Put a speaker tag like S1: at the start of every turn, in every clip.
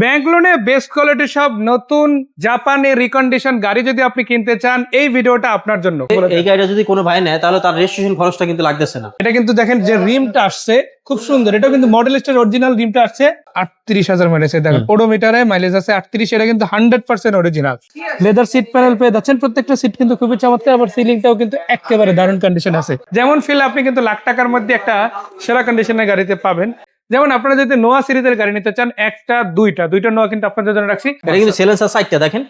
S1: Bank লোনে best quality সব নতুন জাপানি রিকন্ডিশন গাড়ি যদি আপনি কিনতে চান এই ভিডিওটা আপনার জন্য।
S2: এই গাড়িটা যদি কোনো ভাই নেয় তাহলে তার রেজিস্ট্রেশন খরচটা কিন্তু লাগতেছে না।
S1: এটা কিন্তু দেখেন যে রিমটা আসছে খুব সুন্দর। এটা কিন্তু মডেল স্টার অরিজিনাল রিমটা আসছে। আটত্রিশ হাজার মাইলেজ দেখেন ওডোমিটারে মাইলেজ আছে আটত্রিশ এটা কিন্তু hundred percent original leather seat panel পেয়ে যাচ্ছেন প্রত্যেকটা সিট কিন্তু খুবই চমৎকার আবার সিলিংটাও কিন্তু একেবারে দারুণ কন্ডিশন আছে। যেমন ফিল আপনি কিন্তু লাখ টাকার মধ্যে একটা সেরা কন্ডিশনের গাড়িতে পাবেন। যেমন আপনারা যদি নোয়া সিরিজের গাড়ি নিতে চান একটা দুইটা দুইটা নোয়া কিন্তু আপনাদের জন্য রাখছি।
S2: এটা কিন্তু সেলেন্সার সাইডটা দেখেন।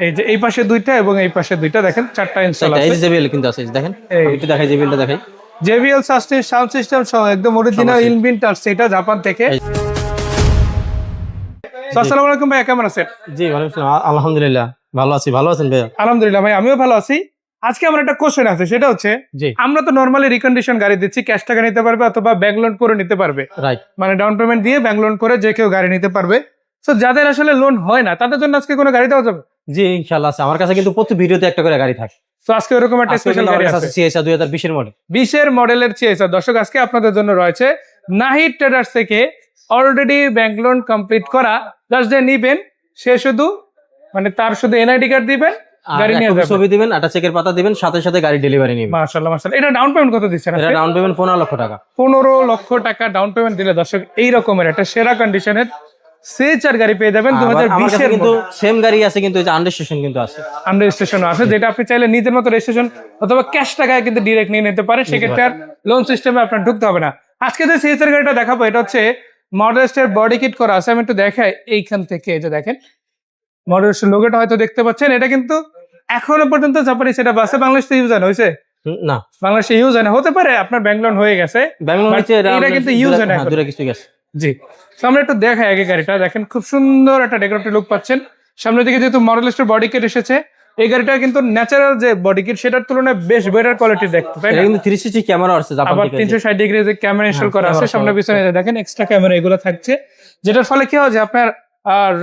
S1: এই যে এই পাশে দুইটা এবং এই পাশে দুইটা দেখেন চারটা ইনস্টল আছে
S2: যে জেবিএল কিন্তু আছে দেখেন।
S1: এই।
S2: একটু দেখাই জেবিএলটা দেখাই।
S1: জেবিএল সাস্টেন সাউন্ড সিস্টেম সহ একদম অরিজিনাল ইনবিল্ট আসছে এটা জাপান থেকে। আসসালামু আলাইকুম ভাই কেমন আছেন?
S2: জি ওয়ালাইকুম আসসালাম। আলহামদুলিল্লাহ ভালো আছি ভালো আছেন ভাই
S1: আলহামদুলিল্লাহ ভাই আমিও ভালো আছি। আজকে আমার একটা কোশ্চেন আছে সেটা হচ্ছে আমরা তো নর্মালি রিকন্ডিশন গাড়ি দিচ্ছি ক্যাশ টাকা নিতে পারবে অথবা ব্যাংক লোন করে নিতে পারবে।
S2: রাইট
S1: মানে ডাউন পেমেন্ট দিয়ে ব্যাংক লোন করে যে কেউ গাড়ি নিতে পারবে। তো যাদের আসলে লোন হয় না তাদের জন্য আজকে কোনো গাড়ি দেওয়া যাবে?
S2: জি ইনশাআল্লাহ আছে। আমার কাছে কিন্তু প্রতি ভিডিওতে একটা করে গাড়ি থাকে।
S1: তো আজকে ওরকম একটা স্পেশাল গাড়ি আছে।
S2: দুই হাজার বিশের মডেল
S1: বিশের মডেলের চেয়েছে দর্শক আজকে আপনাদের জন্য রয়েছে নাহিদ ট্রেডার্স থেকে অলরেডি ব্যাংক লোন কমপ্লিট করা। জাস্ট যে নিবেন সে শুধু মানে তার শুধু এনআইডি কার্ড দিবেন গাড়ি নিয়ে যাবে।
S2: ছবি দিবেন একটা চেকের পাতা দিবেন সাথে সাথে গাড়ি ডেলিভারি নিবেন।
S1: মাশাআল্লাহ মাশাআল্লাহ। এটা ডাউন পেমেন্ট কত দিচ্ছেন
S2: এটা ডাউন পেমেন্ট লক্ষ টাকা।
S1: পনেরো লক্ষ টাকা ডাউন পেমেন্ট দিলে দর্শক এই রকমের একটা সেরা কন্ডিশনের সিএচআর গাড়ি পেয়ে যাবেন দু
S2: আবার
S1: হাজার
S2: আমার কাছে
S1: বিশের
S2: কিন্তু সেম গাড়ি আছে কিন্তু এই যে আন্ডার স্টেশন কিন্তু আছে।
S1: আমরা রেজিস্ট্রেশন আছে যেটা আপনি চাইলে নিজের মতো রেজিস্ট্রেশন অথবা ক্যাশ টাকায় কিন্তু ডিরেক্ট নিয়ে নিতে পারে সেক্ষেত্রে আর লোন সিস্টেমে আপনার ঢুকতে হবে না। আজকে যে সিএচআর গাড়িটা দেখাবো এটা হচ্ছে মডেস্টের বডি কিট করা আছে। আমি একটু দেখাই এইখান থেকে এই যে দেখেন। মডেস্টের লোগোটা হয়তো দেখতে পাচ্ছেন। এটা কিন্তু এখনও পর্যন্ত জাপানি সেটা আছে বাংলাদেশে ইউজ হয় হয়েছে
S2: না।
S1: বাংলাদেশে ইউজ হয় না হতে পারে আপনার ব্যাংক লোন হয়ে গেছে
S2: হচ্ছে এটা
S1: কিন্তু use হয় না
S2: হ্যাঁ, দূরে কিছু গেছে।
S1: জি। তো আমরা একটু দেখাই আগে গাড়িটা দেখেন খুব সুন্দর একটা ডেকোরেটিভ লুক পাচ্ছেন। সামনের দিকে যেহেতু মডেলিস্টের বডি কিট এসেছে এই গাড়িটা কিন্তু ন্যাচারাল যে বডি কিট সেটার তুলনায় বেশ বেটার কোয়ালিটি দেখতে তাই
S2: কিন্তু থ্রি সিক্সটি ক্যামেরা আছে
S1: আবার
S2: থেকে
S1: তিনশো ষাট ডিগ্রি যে ক্যামেরা ইনস্টল করা আছে সামনে পিছনে দেখেন এক্সট্রা ক্যামেরা এগুলো থাকছে যেটার ফলে কি হয় যে আপনার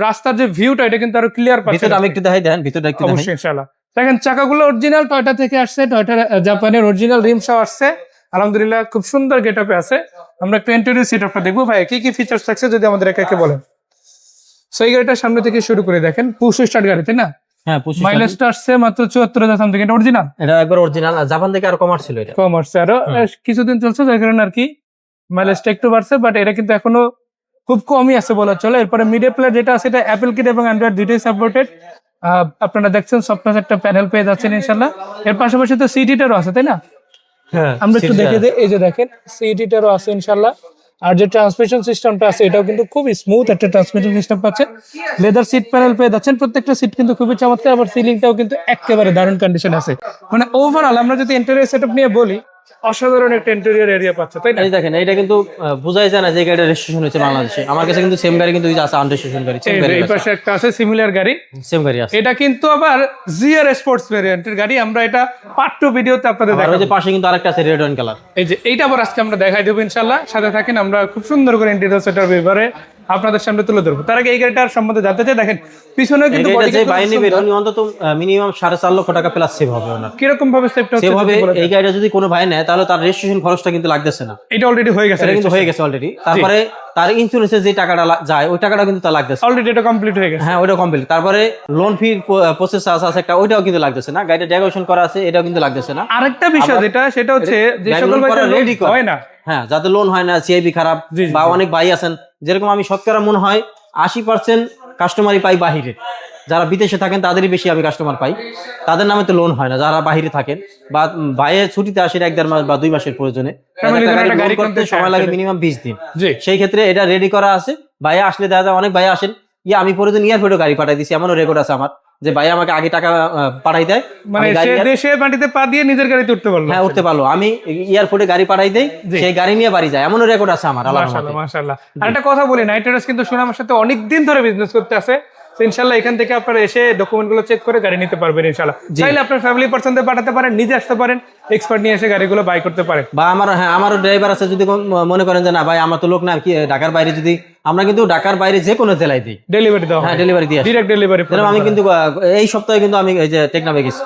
S1: রাস্তার যে ভিউটা এটা কিন্তু আরও ক্লিয়ার পাচ্ছেন
S2: আমি একটু দেখাই দেন ভিতরে একটু দেখাই।
S1: অবশ্যই ইনশাআল্লাহ। দেখেন চাকাগুলো অরিজিনাল টয়টা থেকে আসছে। টয়টা জাপানের অরিজিনাল রিম সহ আসছে। আলহামদুলিল্লাহ খুব সুন্দর গেটআপে আছে। আমরা একটু ইন্টেরিয়র সিটআপটা দেখব। ভাই কি কি ফিচার্স থাকছে যদি আমাদের একে একে বলেন? সো এই গাড়িটা সামনে থেকে শুরু করে দেখেন পুশ স্টার্ট গাড়ি তাই না?
S2: হ্যাঁ
S1: মাইলেজটা আসছে মাত্র চুয়াত্তর হাজার সামথিং এটা অরিজিনাল
S2: এটা একবার অরিজিনাল জাপান থেকে আর কমার ছিল এটা।
S1: কম আসছে। আরও কিছুদিন চলছে যার কারণে আর কি মাইলেজটা একটু বাড়ছে বাট এটা কিন্তু এখনও খুব কমই আছে বলা চলে। এরপরে মিডিয়া প্লেয়ার যেটা আছে এটা অ্যাপেল কিট এবং অ্যান্ড্রয়েড দুইটাই সাপোর্টেড আপনারা দেখছেন সফটওয়্যার একটা প্যানেল পেয়ে যাচ্ছেন ইনশাল্লাহ এর পাশাপাশি তো সিটিটারও আছে তাই না?
S2: হ্যাঁ
S1: আমরা একটু দেখে দিই এই যে দেখেন সিটিটারও আছে ইনশাল্লাহ আর যে ট্রান্সমিশন সিস্টেমটা আছে এটাও কিন্তু খুব স্মুথ একটা ট্রান্সমিশন সিস্টেম পাচ্ছেন লেদার সিট প্যানেল পেয়ে যাচ্ছেন প্রত্যেকটা সিট কিন্তু খুবই চমৎকার আবার সিলিংটাও কিন্তু একেবারে দারুণ কন্ডিশন আছে। মানে ওভারঅল আমরা যদি ইন্টেরিয়র সেটআপ নিয়ে বলি অসাধারণ একটা ইন্টেরিয়র এরিয়া পাচ্ছে তাই না?
S2: এই দেখেন এটা কিন্তু বোঝাই যায় না যে গাড়িটা রেজিস্ট্রেশন হয়েছে বাংলাদেশে। আমার কাছে কিন্তু সেম গাড়ি কিন্তু এই আছে গাড়ি সেম গাড়ি
S1: এই পাশে একটা আছে সিমিলার গাড়ি।
S2: সেম গাড়ি আছে।
S1: এটা কিন্তু আবার জিআর স্পোর্টস ভেরিয়েন্টের গাড়ি আমরা এটা পার্ট টু ভিডিওতে আপনাদের
S2: আর ওই
S1: দেখাবো।
S2: যে পাশে কিন্তু আরেকটা আছে রেড ওয়াইন কালার
S1: এই যে এইটা আবার আজকে আমরা দেখাই দেবো ইনশাল্লাহ। সাথে থাকেন আমরা খুব সুন্দর করে ইন্টেরিয়র সেটার ব্যাপারে। আপনাদের সামনে তুলে ধরবো। তার আগে এই গাড়িটার সম্বন্ধে জানতে চাই দেখেন পিছনে কিন্তু
S2: অন্তত মিনিমাম সাড়ে চার লক্ষ টাকা প্লাস সেভ হবে ওনার।
S1: কীরকম ভাবে সেভটা
S2: সেভ হবে এই গাড়িটা যদি কোনো ভাই নেয় তাহলে তার রেজিস্ট্রেশন খরচটা কিন্তু লাগতেছে না।
S1: এটা অলরেডি হয়ে গেছে
S2: কিন্তু হয়ে গেছে অলরেডি তারপরে তার ইন্স্যুরেন্সের যে টাকাটা যায় ওই টাকাটা কিন্তু তার লাগতেছে।
S1: অলরেডি এটা কমপ্লিট হয়ে গেছে।
S2: হ্যাঁ ওটা কমপ্লিট তারপরে লোন ফি প্রসেস আছে আছে একটা ওইটাও কিন্তু লাগতেছে না। গাড়িটা ডেকোরেশন করা আছে এটাও কিন্তু লাগতেছে না।
S1: আরেকটা বিষয় যেটা সেটা হচ্ছে যে সকল
S2: ready
S1: হয় না।
S2: হ্যাঁ যাতে লোন হয় না সিআইবি খারাপ বা। অনেক ভাই আছেন যেরকম আমি শতকরা মনে হয় আশি পার্সেন্ট কাস্টমারই পাই বাহিরে। যারা বিদেশে থাকেন তাদেরই বেশি আমি কাস্টমার পাই। তাদের নামে তো লোন হয় না যারা বাহিরে থাকেন বা বাইরে ছুটিতে আসেন এক দেড় মাস বা দুই মাসের প্রয়োজনে করতে সময় লাগে মিনিমাম বিশ দিন। সেই ক্ষেত্রে এটা রেডি করা আছে। বাইরে আসলে দেখা যায় অনেক বাইরে আসেন ইয়ে আমি পরে দিন এয়ারপোর্টে গাড়ি পাঠাই দিছি এমনও রেকর্ড আছে আমার। যে ভাই আমাকে আগে টাকা পাঠাই দেয়
S1: মানে সে দেশের মাটিতে পা দিয়ে নিজের গাড়িতে উঠতে পারল।
S2: হ্যাঁ উঠতে পারল। আমি এয়ারপোর্টে গাড়ি পাঠাই দেই সেই গাড়ি নিয়ে বাড়ি যায়। এমনও রেকর্ড আছে আমার
S1: মাশাআল্লাহ মাশাআল্লাহ। আর একটা কথা বলি নাইট রাইডার্স কিন্তু সুনামের সাথে অনেক দিন ধরে বিজনেস করতে আছে। ইনশাল্লাহ এখান থেকে আপনারা এসে ডকুমেন্টগুলো চেক করে গাড়ি নিতে পারবেন ইনশাল্লাহ চাইলে আপনার ফ্যামিলি পার্সনদের পাঠাতে পারেন নিজে আসতে পারেন এক্সপার্ট নিয়ে এসে গাড়িগুলো বাই করতে পারেন।
S2: বা আমার হ্যাঁ আমারও ড্রাইভার আছে যদি মনে করেন যে না ভাই আমার তো লোক না কি ঢাকার বাইরে যদি আমরা কিন্তু ঢাকার বাইরে যে কোনো জেলায় দিই।
S1: ডেলিভারি দাও
S2: হ্যাঁ। ডেলিভারি দিয়ে
S1: ডাইরেক্ট ডেলিভারি
S2: আমি কিন্তু এই সপ্তাহে কিন্তু আমি এই যে টেকনাফে গেছি।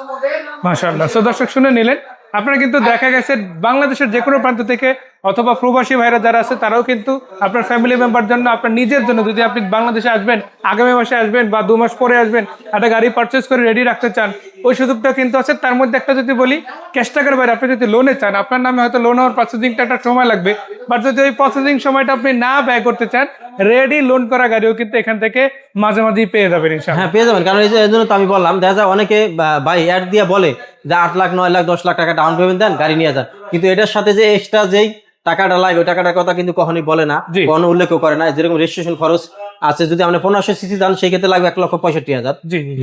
S1: মাশাআল্লাহ। সো দর্শক শুনে নিলেন। আপনারা কিন্তু দেখা গেছে বাংলাদেশের যে কোনো প্রান্ত থেকে অথবা প্রবাসী ভাইরা যারা আছে, তারাও কিন্তু আপনার ফ্যামিলি মেম্বার জন্য, আপনার নিজের জন্য যদি আপনি বাংলাদেশে আসবেন, আগামী মাসে আসবেন বা দু মাস পরে আসবেন, একটা গাড়ি পারচেস করে রেডি রাখতে চান, ওই সুযোগটা কিন্তু আছে। তার মধ্যে একটা যদি বলি ক্যাশ টাকার বাইরে আপনি যদি লোনে চান, আপনার নামে হয়তো লোন হওয়ার প্রসেসিংটা একটা সময় লাগবে বাট যদি ওই প্রসেসিং সময়টা আপনি না ব্যয় করতে চান রেডি লোন করা গাড়িও কিন্তু এখান থেকে মাঝে মাঝেই পেয়ে যাবেন
S2: হ্যাঁ পেয়ে যাবেন। কারণ এই জন্য তো আমি বললাম, দেখা যায় অনেকে ভাই অ্যাড দিয়ে বলে যে আট লাখ, নয় লাখ, দশ লাখ টাকা ডাউন পেমেন্ট দেন, গাড়ি নিয়ে যান। কিন্তু এটার সাথে যে এক্সট্রা যেই টাকাটা লাগবে ওই টাকাটার কথা কিন্তু কখনোই বলে না। কোনো উল্লেখ করে না। যেরকম রেজিস্ট্রেশন খরচ আছে যদি আপনি পনেরোশো সিসি যান সেই ক্ষেত্রে লাগবে এক লক্ষ পঁয়ষট্টি হাজার।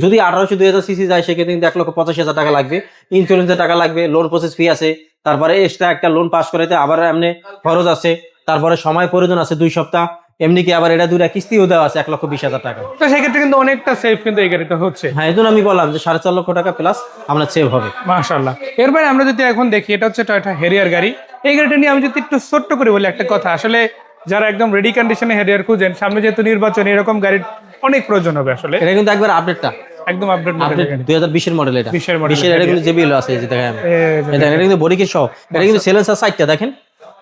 S2: যদি আঠারোশো দুই হাজার সিসি যায় সেক্ষেত্রে কিন্তু এক লক্ষ পঁচাশি হাজার টাকা লাগবে। ইন্স্যুরেন্সের টাকা লাগবে লোন প্রসেস ফি আছে তারপরে এক্সট্রা একটা লোন পাস করাতে আবার এমনি খরচ আছে তারপরে সময় প্রয়োজন আছে দুই সপ্তাহ। এমনি কি আবার এটা দুইটা কিস্তিও দেওয়া আছে এক লক্ষ বিশ হাজার টাকা?
S1: তো সেক্ষেত্রে কিন্তু অনেকটা সেফ কিন্তু এই গাড়িতে হচ্ছে।
S2: হ্যাঁ এই জন্য আমি বললাম যে সাড়ে চার লক্ষ টাকা প্লাস আপনার সেভ হবে।
S1: মাশাল্লাহ এরপরে আমরা যদি এখন দেখি এটা হচ্ছে টয়টা হেরিয়ার গাড়ি। এই গাড়িটা নিয়ে আমি যদি একটু ছোট্ট করে বলি একটা কথা আসলে যারা একদম রেডি কন্ডিশনে হেরিয়ার খুঁজেন সামনে যেহেতু নির্বাচন এরকম গাড়ির অনেক প্রয়োজন হবে আসলে।
S2: এটা কিন্তু একবার আপডেটটা
S1: একদম আপডেট
S2: আপডেট দুই হাজার বিশের মডেল এটা।
S1: 20 এর
S2: বিশের এটা কিন্তু জেবিএল আছে এই যে দেখেন
S1: এই যে
S2: এটা এটা কিন্তু বডি কিট সহ এটা কিন্তু সেলেন্সার সাইডটা দেখেন।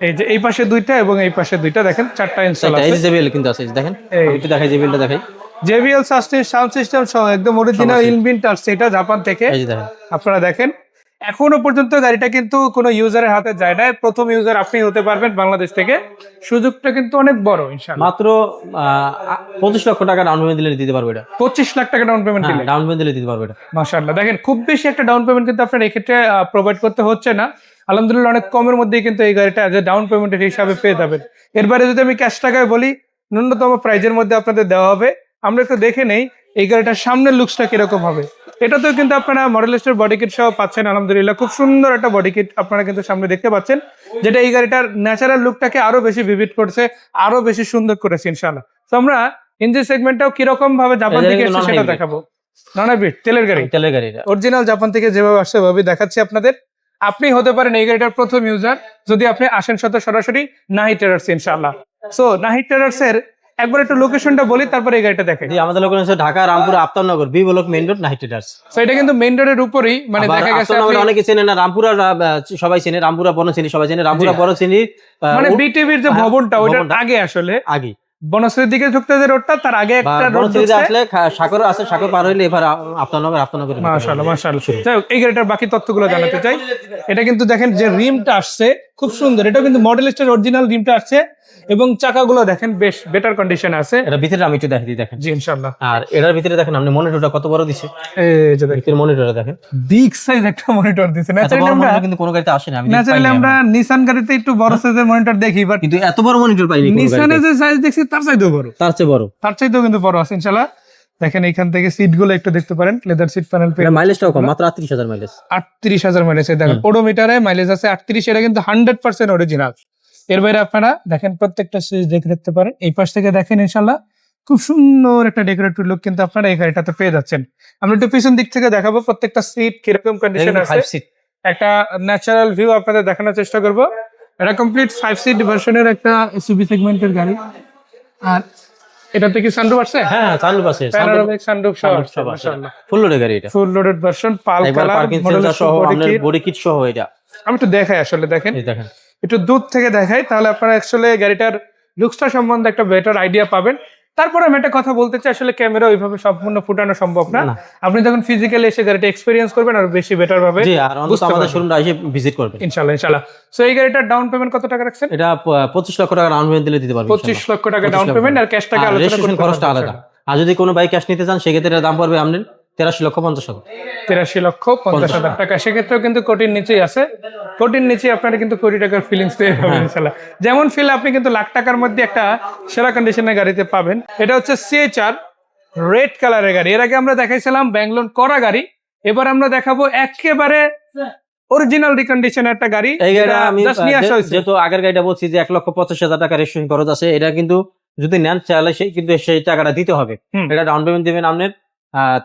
S1: এই যে এই পাশে দুইটা এবং এই পাশে দুইটা দেখেন চারটা ইনস্টল
S2: এই
S1: আছে।
S2: যে জেবিএল কিন্তু আছে দেখেন।
S1: এই।
S2: একটু দেখাই জেবিএলটা দেখাই।
S1: জেবিএল সাস্টেন সাউন্ড সিস্টেম সহ একদম অরিজিনাল ইনবিল্ট আসছে এটা জাপান থেকে।
S2: দেখেন।
S1: আপনারা দেখেন। এখনও পর্যন্ত গাড়িটা কিন্তু কোনো ইউজারের হাতে যায় না প্রথম ইউজার আপনি হতে পারবেন বাংলাদেশ থেকে। সুযোগটা কিন্তু অনেক বড় ইনশাআল্লাহ।
S2: মাত্র পঁচিশ লক্ষ টাকা ডাউন পেমেন্ট দিলে দিতে পারব এটা।
S1: পঁচিশ লাখ টাকা ডাউন পেমেন্ট দিলে।
S2: ডাউন পেমেন্ট দিলে দিতে পারব এটা।
S1: মাশাআল্লাহ। দেখেন খুব বেশি একটা ডাউন পেমেন্ট কিন্তু আপনার এক্ষেত্রে প্রোভাইড করতে হচ্ছে না। আলহামদুলিল্লাহ অনেক কমের মধ্যেই কিন্তু এই গাড়িটা যে ডাউন পেমেন্টের হিসাবে পেয়ে যাবেন। এরপরে যদি আমি ক্যাশ টাকায় বলি ন্যূনতম প্রাইজের মধ্যে আপনাদের দেওয়া হবে। আমরা একটু দেখে নেই এই গাড়িটার সামনের লুকসটা কীরকম হবে? এটাতেও কিন্তু আপনারা মডেলিস্টের বডি কিট সহ পাচ্ছেন আলহামদুলিল্লাহ। খুব সুন্দর একটা বডি কিট আপনারা কিন্তু সামনে দেখতে পাচ্ছেন যেটা এই গাড়িটার ন্যাচারাল লুকটাকে আরও বেশি ভিভিড করছে আরও বেশি সুন্দর করেছে ইনশাআল্লাহ। তো আমরা ইঞ্জিন সেগমেন্টটাও কীরকম ভাবে জাপান থেকে এসেছে সেটা দেখাবো। নন বিট তেলের গাড়ি।
S2: তেলের গাড়ি এটা।
S1: অরিজিনাল জাপান থেকে যেভাবে আসছে ওভাবে দেখাচ্ছি আপনাদের। আপনি হতে পারেন এই গাড়িটার প্রথম ইউজার যদি আপনি আসেন সাথে সরাসরি নাহি ট্রেডার্স ইনশাআল্লাহ। সো নাহি ট্রেডার্স এর একবার একটু লোকেশনটা বলি তারপরে এই গাড়িটা দেখেন
S2: জি আমাদের লোকেশন হচ্ছে Dhaka Rampur Aftarnagar B block main road Night Riders
S1: so এটা কিন্তু মেইন রোডের উপরেই মানে দেখা গেছে
S2: আফতারনগর
S1: আপনি-
S2: অনেকে চেনে না রামপুরা সবাই চেনে রামপুরা বনশ্রেণী সবাই চেনে রামপুরা বনশ্রেণী
S1: মানে বিটিভির যে
S2: হ্যাঁ,
S1: ভবনটা
S2: ভবনটা।
S1: আগে আসলে।
S2: আগে।
S1: বনশ্রীর দিকে ঢুকতে যে রোডটা তার আগে একটা রোড
S2: আসলে সাগর আছে সাগর পার হইলে এবার আফতারনগর আফতারনগর
S1: মাশাআল্লাহ মাশাআল্লাহ। যাই হোক, এই গাড়িটার বাকি তথ্যগুলো জানাতে চাই। এটা কিন্তু দেখেন যে রিমটা আসছে খুব সুন্দর। এটা কিন্তু মডেল মডেলিস্টের অরিজিনাল রিমটা আসছে। এবং চাকাগুলো দেখেন বেশ বেটার কন্ডিশন আছে।
S2: এটা ভিতরে আমি একটু দেখাই দিই দেখেন।
S1: জি ইনশাআল্লাহ।
S2: আর এটার ভিতরে দেখেন আপনি মনিটরটা কত বড় দিছে?
S1: এই যে দেখেন।
S2: ভিতরে মনিটরটা দেখেন।
S1: বিগ সাইজ একটা মনিটর দিছে। ন্যাচারালি আমরা
S2: কিন্তু কোনো গাড়িতে আসে না আমি
S1: ন্যাচারালি আমরা নিসান গাড়িতে একটু বড় সাইজের মনিটর দেখি বাট
S2: কিন্তু এত বড় মনিটর পাইনি
S1: নিসানের যে সাইজ দেখছি তার চাইতেও বড়।
S2: তার চেয়ে বড়।
S1: তার চাইতেও কিন্তু বড় আছে ইনশাআল্লাহ। দেখেন এখান থেকে সিটগুলো একটু দেখতে পারেন লেদার সিট প্যানেল পেয়ে।
S2: এটা মাইলেজটাও কম মাত্র আটত্রিশ হাজার মাইলেজ
S1: আটত্রিশ হাজার মাইলেজ দেখেন ওডোমিটারে মাইলেজ আছে আটত্রিশ এটা কিন্তু হান্ড্রেড পার্সেন্ট অরিজিনাল এর বাইরে আপনারা দেখেন প্রত্যেকটা সুইচ দেখে দেখতে পারেন। এই পাশ থেকে দেখেন ইনশাল্লাহ খুব সুন্দর একটা ডেকোরেটিভ লুক কিন্তু আপনারা এই গাড়িটাতে পেয়ে যাচ্ছেন। আমরা একটু পিছন দিক থেকে দেখাবো প্রত্যেকটা সিট কীরকম কন্ডিশন আছে।
S2: ফাইভ সিট
S1: একটা ন্যাচারাল ভিউ আপনাদের দেখানোর চেষ্টা করব। এটা কমপ্লিট ফাইভ সিট ভার্সনের একটা এসইউভি সেগমেন্টের গাড়ি। আর এটাতে কি সানরুফ আছে?
S2: হ্যাঁ চালু আছে।
S1: প্যানোরামিক সানরুফ সহ
S2: ফুল লোডের গাড়ি এটা।
S1: Full loaded version pearl colour model
S2: সহ আপনার বডি কিট সহ এটা।
S1: আমি একটু দেখাই আসলে দেখেন।
S2: এই দেখেন।
S1: একটু দূর থেকে দেখাই তাহলে আপনারা অ্যাকচুয়ালি গাড়িটার লুকসটা সম্বন্ধে একটা বেটার আইডিয়া পাবেন। তারপরে আমি একটা কথা বলতে চাই আসলে ক্যামেরা ওইভাবে সম্পূর্ণ ফুটানো সম্ভব না। আপনি যখন ফিজিক্যালি এসে গাড়িটা এক্সপিরিয়েন্স করবেন আর বেশি বেটার ভাবে
S2: জি আর অন্তত আমাদের। শোরুমটা এসে ভিজিট করবেন।
S1: ইনশাল্লাহ ইনশাল্লাহ। সো এই গাড়িটার ডাউন পেমেন্ট কত টাকা রাখছেন?
S2: এটা প- পঁচিশ লক্ষ টাকা ডাউন পেমেন্ট দিলে দিতে পারবেন
S1: পঁচিশ
S2: ইনশাআল্লাহ।
S1: লক্ষ টাকা ডাউন পেমেন্ট আর ক্যাশ টাকা আলোচনা
S2: রেজিস্ট্রেশন
S1: করতে
S2: খরচটা আলাদা। আর যদি কোনো বাইক ক্যাশ নিতে চান সেক্ষেত্রে দাম পড়বে আপনার তেরাশি লক্ষ পঞ্চাশ হাজার।
S1: তিরাশি লক্ষ পঞ্চাশ হাজার টাকা। সেক্ষেত্রেও কিন্তু কোটির নিচেই আছে। কোটির নিচে আপনারা কিন্তু কোটি টাকার ফিলিংস পেয়ে
S2: হ্যাঁ।
S1: যাবেন ইনশাল্লাহ যেমন ফিল আপনি কিন্তু লাখ টাকার মধ্যে একটা সেরা কন্ডিশনের গাড়িতে পাবেন। এটা হচ্ছে সিএচআর রেড কালারের গাড়ি। এর আগে আমরা দেখাইছিলাম ব্যাঙ্গলোর করা গাড়ি। এবার আমরা দেখাবো একেবারে অরিজিনাল রিকন্ডিশন একটা গাড়ি।
S2: এই গাড়িটা আমি। যেহেতু আগের গাড়িটা বলছি যে এক লক্ষ পঁচাশি হাজার টাকা রেজিস্ট্রেশন খরচ আছে এটা কিন্তু যদি নেন চাইলে সেই কিন্তু সেই টাকাটা দিতে হবে। এটা ডাউন পেমেন্ট দিবেন আপনার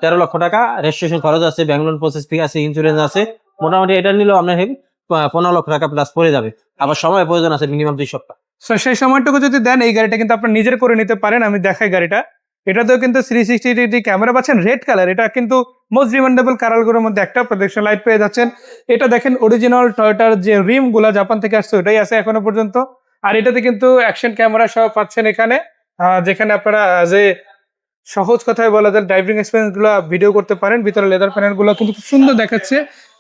S2: তেরো লক্ষ টাকা। রেজিস্ট্রেশন খরচ আছে ব্যাঙ্গলোর প্রসেস ফি আছে ইন্স্যুরেন্স আছে। মোটামুটি এটা নিলেও আপনার পনেরো লক্ষ টাকা প্লাস পড়ে যাবে। আবার সময় প্রয়োজন আছে মিনিমাম দুই সপ্তাহ।
S1: So, সেই সময়টুকু যদি দেন এই গাড়িটা কিন্তু আপনার নিজের করে নিতে পারেন আমি দেখাই গাড়িটা। এটাতেও কিন্তু থ্রি সিক্সটি ডিগ্রি ক্যামেরা পাচ্ছেন রেড কালার এটা কিন্তু মোস্ট রিমান্ডেবল কালারগুলোর মধ্যে একটা প্রোটেকশন লাইট পেয়ে যাচ্ছেন। এটা দেখেন অরিজিনাল টয়টার যে রিমগুলা জাপান থেকে আসছে ওটাই আছে এখনও পর্যন্ত। আর এটাতে কিন্তু অ্যাকশন ক্যামেরা সহ পাচ্ছেন এখানে। যেখানে আপনারা যে সহজ কথায় বলা যায় ড্রাইভিং এক্সপিরিয়েন্সগুলো ভিডিও করতে পারেন ভিতরে লেদার প্যানেলগুলো কিন্তু খুব সুন্দর দেখাচ্ছে।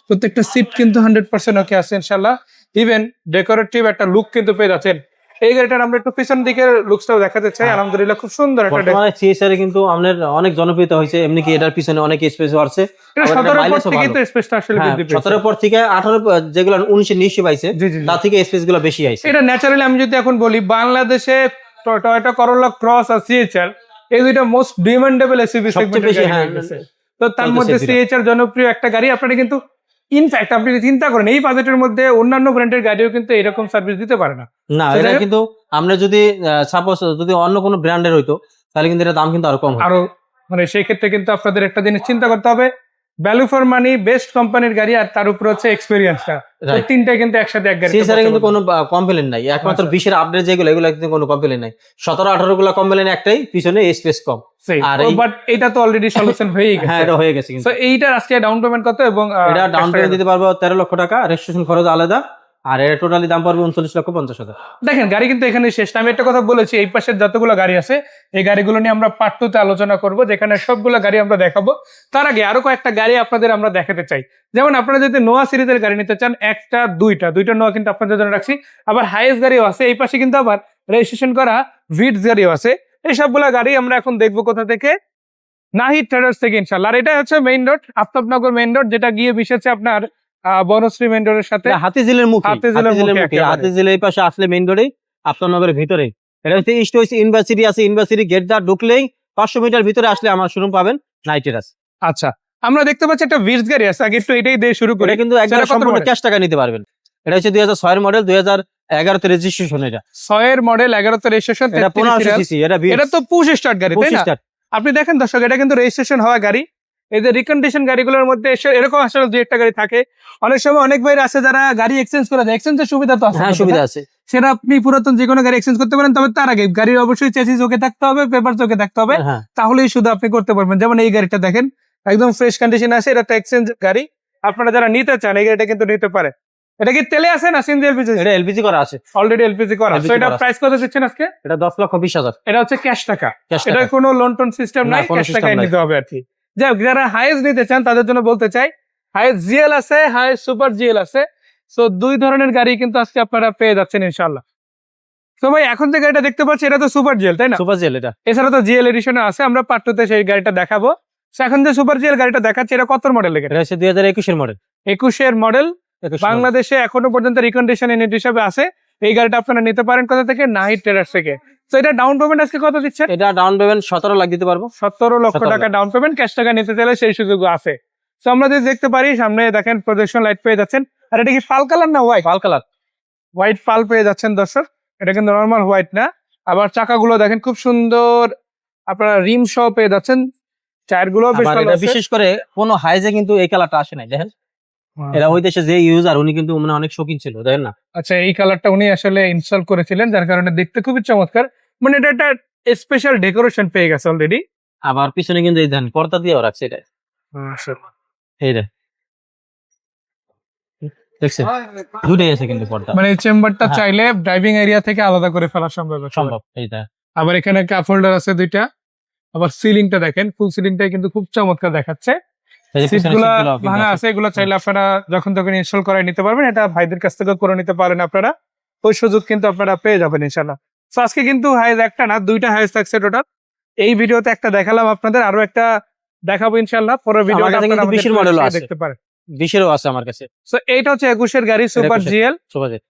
S1: প্রত্যেকটা সিট কিন্তু হান্ড্রেড পার্সেন্ট ওকে আছে ইনশাল্লাহ ইভেন ডেকোরেটিভ একটা লুক কিন্তু পেয়ে যাচ্ছেন। এই গাড়িটার আমরা একটু পিছন দিকের লুকসটাও দেখাতে চাই। আলহামদুলিল্লাহ খুব সুন্দর একটা
S2: বর্তমানে সিএসআর কিন্তু আমাদের অনেক জনপ্রিয়তা হয়েছে এমনি কি এটার পিছনে অনেক স্পেস আছে। আবার এটা
S1: সতেরো পর থেকে তো স্পেসটা আসলে
S2: হ্যাঁ,
S1: বৃদ্ধি পেয়েছে।
S2: সতেরো পর থেকে আঠারো যেগুলো উনিশে নিশ্চয় পাইছে। তার থেকে স্পেসগুলো বেশি আইছে।
S1: এটা ন্যাচারালি আমি যদি এখন বলি বাংলাদেশে টয়োটা করোলা ক্রস আর সিএচআর এই দুইটা মোস্ট ডিমান্ডেবল
S2: সবচেয়ে
S1: সেগমেন্টের গাড়ি
S2: হ্যাঁ,
S1: গেছে। তো তার মধ্যে সিএইচআর জনপ্রিয় একটা গাড়ি আপনারা কিন্তু ইনফ্যাক্ট আপনি চিন্তা করেন এই বাজেটের মধ্যে অন্যান্য ব্র্যান্ডের গাড়িও কিন্তু এরকম সার্ভিস দিতে পারে না।
S2: না এটা কিন্তু আমরা যদি সাপোজ যদি অন্য কোনো ব্র্যান্ডের হইতো তাহলে কিন্তু এটা দাম কিন্তু আরও কম
S1: আরও মানে সেই ক্ষেত্রে কিন্তু আপনাদের একটা জিনিস চিন্তা করতে হবে ভ্যালু ফর মানি বেস্ট কোম্পানির গাড়ি আর তার উপর হচ্ছে এক্সপেরিয়েন্সটা. তিনটা কিন্তু একসাথে এক গাড়ি
S2: সিএসআর কিন্তু কোনো কমপ্লেন নাই। একমাত্র
S1: আচ্ছা।
S2: বিশের আপডেট যেগুলো এগুলো কিন্তু কোনো কমপ্লেন নাই। সতেরো আঠারো গুলো কমপ্লেন একটাই পিছনে স্পেস কম। আর
S1: বাট এটা তো অলরেডি সলিউশন হয়েই
S2: হ্যাঁ এটা হয়ে গেছে কিন্তু।
S1: এইটার আজকে ডাউন পেমেন্ট কত এবং
S2: এটা ডাউন পেমেন্ট দিতে পারব তেরো লক্ষ টাকা রেজিস্ট্রেশন খরচ আলাদা। আর এটা টোটালি দাম পড়বে উনচল্লিশ লক্ষ পঞ্চাশ হাজার।
S1: দেখেন, গাড়ি কিন্তু এখানে শেষ। আমি একটা কথা বলেছি, এই পাশের যতগুলো গাড়ি আছে, এই গাড়িগুলো নিয়ে আমরা পার্ট টুতে আলোচনা করব, যেখানে সবগুলো গাড়ি আমরা দেখাবো। তার আগে আরও কয়েকটা গাড়ি আপনাদের আমরা দেখাতে চাই। যেমন আপনারা যদি নোয়া সিরিজের গাড়ি নিতে চান, একটা, দুইটা দুইটা নোয়া কিন্তু আপনাদের জন্য রাখছি। আবার হাইয়েস্ট গাড়িও আছে, এই পাশে কিন্তু আবার রেজিস্ট্রেশন করা ভিডস গাড়িও আছে। এই সবগুলো গাড়ি আমরা এখন দেখব কোথা থেকে? নাহিদ ট্রেডার্স থেকে ইনশাল্লাহ আর এটা হচ্ছে main road Aftabnagar main road যেটা গিয়ে মিশেছে আপনার বনশ্রী মেইন রোডের সাথে
S2: হাতিঝিলের মুখে
S1: হাতিঝিলের মুখে।
S2: হাতিঝিলের এই পাশে আসলে মেইন রোডে আপনার নগরের ভিতরে। এটা হচ্ছে ইস্ট ওয়েস্ট ইউনিভার্সিটি আছে। ইউনিভার্সিটি গেট দা ঢুকলেই পাঁচশো মিটার ভিতরে আসলে আমার শোরুম পাবেন নাইটের আছে
S1: আচ্ছা আমরা দেখতে পাচ্ছি একটা ভিডস গাড়ি আছে। আগে একটু এটাই দিয়ে শুরু করি।
S2: কিন্তু একবার সম্পূর্ণ ক্যাশ টাকা নিতে পারবেন। এটা হচ্ছে দুই হাজার ছয়ের মডেল দুই হাজার এগারোতে রেজিস্ট্রেশন এটা।
S1: ছয়ের মডেল এগারোতে রেজিস্ট্রেশন
S2: এটা পনেরোশো সিসি এটা
S1: এটা তো পুশ স্টার্ট গাড়ি তাই না? আপনি দেখেন দর্শক এটা কিন্তু রেজিস্ট্রেশন হওয়া গাড়ি। এই যে রিকন্ডিশন গাড়িগুলোর মধ্যে এরকম আসলে দুই একটা গাড়ি থাকে। অনেক সময় অনেক ভাইরা আছে যারা গাড়ি এক্সচেঞ্জ করে দেয়। এক্সচেঞ্জের সুবিধা তো আছে।
S2: হ্যাঁ সুবিধা আছে।
S1: সেটা আপনি পুরাতন যে কোনো গাড়ি এক্সচেঞ্জ করতে পারেন তবে তার আগে গাড়ির অবশ্যই চেসিস ওকে থাকতে হবে পেপার ওকে থাকতে হবে।
S2: হ্যাঁ।
S1: তাহলেই শুধু আপনি করতে পারবেন। যেমন এই গাড়িটা দেখেন একদম ফ্রেশ কন্ডিশন আছে এটা একটা এক্সচেঞ্জ গাড়ি। আপনারা যারা নিতে চান এই গাড়িটা কিন্তু নিতে পারে এটা কি তেলে আছে না সিএনজি এলপিজি
S2: এটা এলপিজি করা আছে।
S1: অলরেডি এলপিজি করা তো এটা প্রাইস কত দিচ্ছেন আজকে?
S2: এটা দশ লক্ষ বিশ হাজার।
S1: এটা হচ্ছে ক্যাশ টাকা। এটা কোনো লোন টোন সিস্টেম নাই ক্যাশ টাকায় নিতে হবে আর কি। যাই হোক, যারা হাইয়েস্ট নিতে চান তাদের জন্য বলতে চাই হাইয়েস্ট জিএল আছে হাইয়েস্ট সুপার জিএল আছে। সো দুই ধরনের গাড়ি কিন্তু আজকে আপনারা পেয়ে যাচ্ছেন ইনশাল্লাহ তো ভাই এখন যে গাড়িটা দেখতে পাচ্ছি এটা তো সুপার জিএল তাই না?
S2: সুপার জেল এটা।
S1: এছাড়া তো জিএল এডিশনে আছে আমরা পার্টুতে সেই গাড়িটা দেখাবো। এখন যে সুপার জিএল গাড়িটা দেখাচ্ছে এটা কত মডেল
S2: এটা হচ্ছে দুই হাজার একুশের মডেল
S1: একুশের মডেল বাংলাদেশে এখনও পর্যন্ত রিকন্ডিশন ইউনিট হিসাবে আছে। এই গাড়িটা আপনারা নিতে পারেন কোথা থেকে? নাহিদ ট্রেডার্স থেকে। তো এটা ডাউন পেমেন্ট আজকে কত দিচ্ছেন?
S2: এটা ডাউন পেমেন্ট সতেরো লাখ দিতে পারব।
S1: সতেরো লক্ষ টাকা ডাউন পেমেন্ট ক্যাশ টাকা নিতে চাইলে সেই সুযোগ আছে। তো আমরা যদি দেখতে পারি সামনে দেখেন প্রজেকশন লাইট পেয়ে যাচ্ছেন। আর এটা কি পাল কালার না হোয়াইট
S2: কালার
S1: হোয়াইট পাল পেয়ে যাচ্ছেন দর্শক। এটা কিন্তু নর্মাল হোয়াইট না। আবার চাকাগুলো দেখেন খুব সুন্দর। আপনারা রিম সহ পেয়ে যাচ্ছেন। টায়ারগুলো।
S2: বিশেষ করে কোনো হাইজে কিন্তু এই কালারটা আসে নাই দেখেন। এরা ওই দেশে যে ইউজার উনি কিন্তু মানে অনেক শৌখিন ছিল দেখেন না?
S1: আচ্ছা এই কালারটা উনি আসলে ইনস্টল করেছিলেন যার কারণে দেখতে খুবই চমৎকার। মানে এটা একটা স্পেশাল ডেকোরেশন পেয়ে গেছে অলরেডি
S2: আবার পিছনে কিন্তু এই দেখেন পর্দা দিয়েও রাখছে এটা। এই রে দেখছেন দুটাই আছে কিন্তু পর্দা।
S1: মানে চেম্বারটা
S2: হ্যাঁ।
S1: চাইলে ড্রাইভিং এরিয়া থেকে আলাদা করে ফেলা সম্ভব।
S2: সম্ভব এইটা
S1: আবার এখানে কাপ হোল্ডার আছে দুইটা। আবার সিলিংটা দেখেন ফুল সিলিংটা কিন্তু খুব চমৎকার দেখাচ্ছে। ভাঙা
S2: আছে।
S1: এগুলো চাইলে আপনারা যখন তখন ইনস্টল করে নিতে পারবেন। এটা ভাইদের কাছ থেকে করে নিতে পারেন আপনারা। ওই সুযোগ কিন্তু আপনারা পেয়ে যাবেন ইনশাল্লাহ তো আজকে কিন্তু হাইজ একটা না দুইটা হাইজ থাকছে টোটাল এই ভিডিওতে একটা দেখালাম আপনাদের আরও একটা দেখাবো ইনশাল্লাহ পরে ভিডিও
S2: বিশের।
S1: দেখতে পারেন।
S2: বিশেরও আছে আমার কাছে।
S1: তো এইটা হচ্ছে একুশের গাড়ি সুপার জিএল।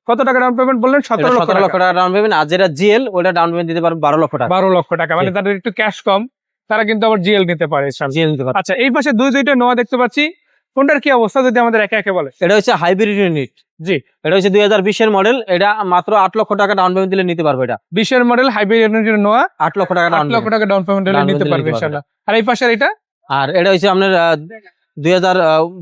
S1: কত টাকা ডাউন পেমেন্ট বললেন? সতেরো লক্ষ
S2: লক্ষ
S1: টাকা।
S2: ডাউন পেমেন্ট আর যেটা জিএল ওটা ডাউন পেমেন্ট দিতে পারবেন বারো লক্ষ টাকা।
S1: বারো লক্ষ টাকা। মানে তাদের একটু ক্যাশ কম। তারা কিন্তু আবার জিএল নিতে পারে
S2: জিএল
S1: আচ্ছা এই পাশে দুই দুইটা নোয়া দেখতে পাচ্ছি। কোনটার কি অবস্থা যদি আমাদের একে একে বলে?
S2: এটা হচ্ছে হাইব্রিড ইউনিট
S1: জি।
S2: এটা হচ্ছে দুই হাজার বিশের মডেল এটা মাত্র আট লক্ষ টাকা ডাউন পেমেন্ট দিলে নিতে পারবে এটা।
S1: বিশের মডেল হাইব্রিড নোয়া?
S2: আট লক্ষ টাকা
S1: আট লক্ষ টাকা ডাউন পেমেন্ট
S2: Down
S1: নিতে পারবে ইনশাল্লাহ। আর এই পাশের এটা?
S2: আর এটা হচ্ছে আপনার দুই হাজার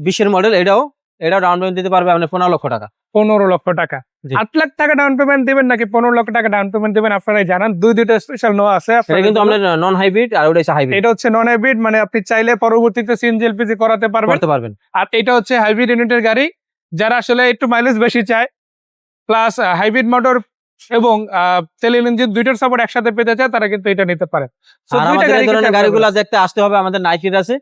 S2: বিশের মডেল এটাও এটাও ডাউন পেমেন্ট দিতে পারবে আপনার পনেরো লক্ষ টাকা।
S1: পনেরো লক্ষ টাকা। আট লাখ টাকা ডাউন পেমেন্ট দিবেন নাকি পনেরো লক্ষ টাকা ডাউন পেমেন্ট দিবেন? আপনারাই জানান। দুই দুইটা স্পেশাল নোয়া আছে
S2: কিন্তু। নন হাইব্রিড আর ওটা হাইব্রিড
S1: এটা হচ্ছে নন হাইব্রিড মানে আপনি চাইলে পরবর্তীতে সিএনজি এলপিজি করাতে পারবেন।
S2: করতে পারবেন।
S1: আর এটা হচ্ছে হাইব্রিড ইউনিটের গাড়ি। যারা আসলে একটু মাইলেজ বেশি চায় প্লাস হাইব্রিড মোটর এবং তেলিন ইঞ্জিন দুইটার সাপোর্ট একসাথে পেতে চায় তারা কিন্তু এটা নিতে পারে।
S2: আর আমাদের গাড়িগুলো। দেখতে আসতে হবে আমাদের নাইট্রিড আছে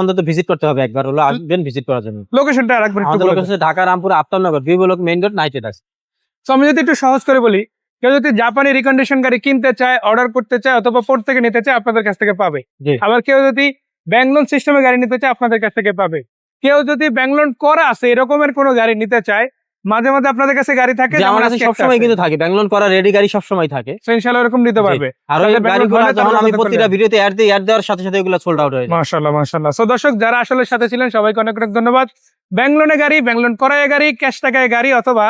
S2: অন্তত ভিজিট করতে হবে একবার হলো আসবেন ভিজিট করার জন্য।
S1: লোকেশনটা আরেকবার একটু
S2: location Dhaka Rampur Aftarnagar B block main road
S1: তো আমি যদি একটু সহজ করে বলি কেউ যদি জাপানি রিকন্ডিশন গাড়ি কিনতে চায় অর্ডার করতে চায় অথবা পোর্ট থেকে নিতে চায় আপনাদের কাছ থেকে পাবে। আবার কেউ যদি ব্যাংলোন সিস্টেমে গাড়ি নিতে চায় আপনাদের কাছ থেকে পাবে। কেউ যদি ব্যাংলোন করা আছে এরকমের কোনো গাড়ি নিতে চায় মাঝে মাঝে আপনাদের কাছে গাড়ি থাকে
S2: আমার কাছে সবসময় কিন্তু থাকে ব্যাংলোন করা রেডি গাড়ি সবসময় থাকে।
S1: ইনশাল্লাহ এরকম নিতে পারবে।
S2: আর ওই
S1: Bangalore
S2: গাড়িগুলো যখন আমি প্রতিটা ভিডিওতে অ্যাড দিই অ্যাড দেওয়ার সাথে সাথে এগুলো সোল্ড আউট হয়ে যায়।
S1: মাশাল্লাহ মাশাল্লাহ সো দর্শক যারা আসলে সাথে ছিলেন সবাইকে অনেক অনেক ধন্যবাদ। ব্যাংলোনে গাড়ি ব্যাংলোন করায় গাড়ি ক্যাশ টাকায় গাড়ি অথবা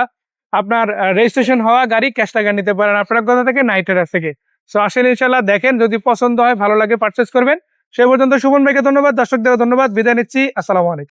S1: আপনার রেজিস্ট্রেশন হওয়া গাড়ি ক্যাশ টাকা নিতে পারেন। আপনার কথা থেকে? নাইটের থেকে। সো আসেন ইনশাল্লাহ দেখেন যদি পছন্দ হয় ভালো লাগে পারচেস করবেন। সে পর্যন্ত সুমন ভাইকে ধন্যবাদ দর্শকদের ধন্যবাদ। বিদায় নিচ্ছি আসসালামু আলাইকুম।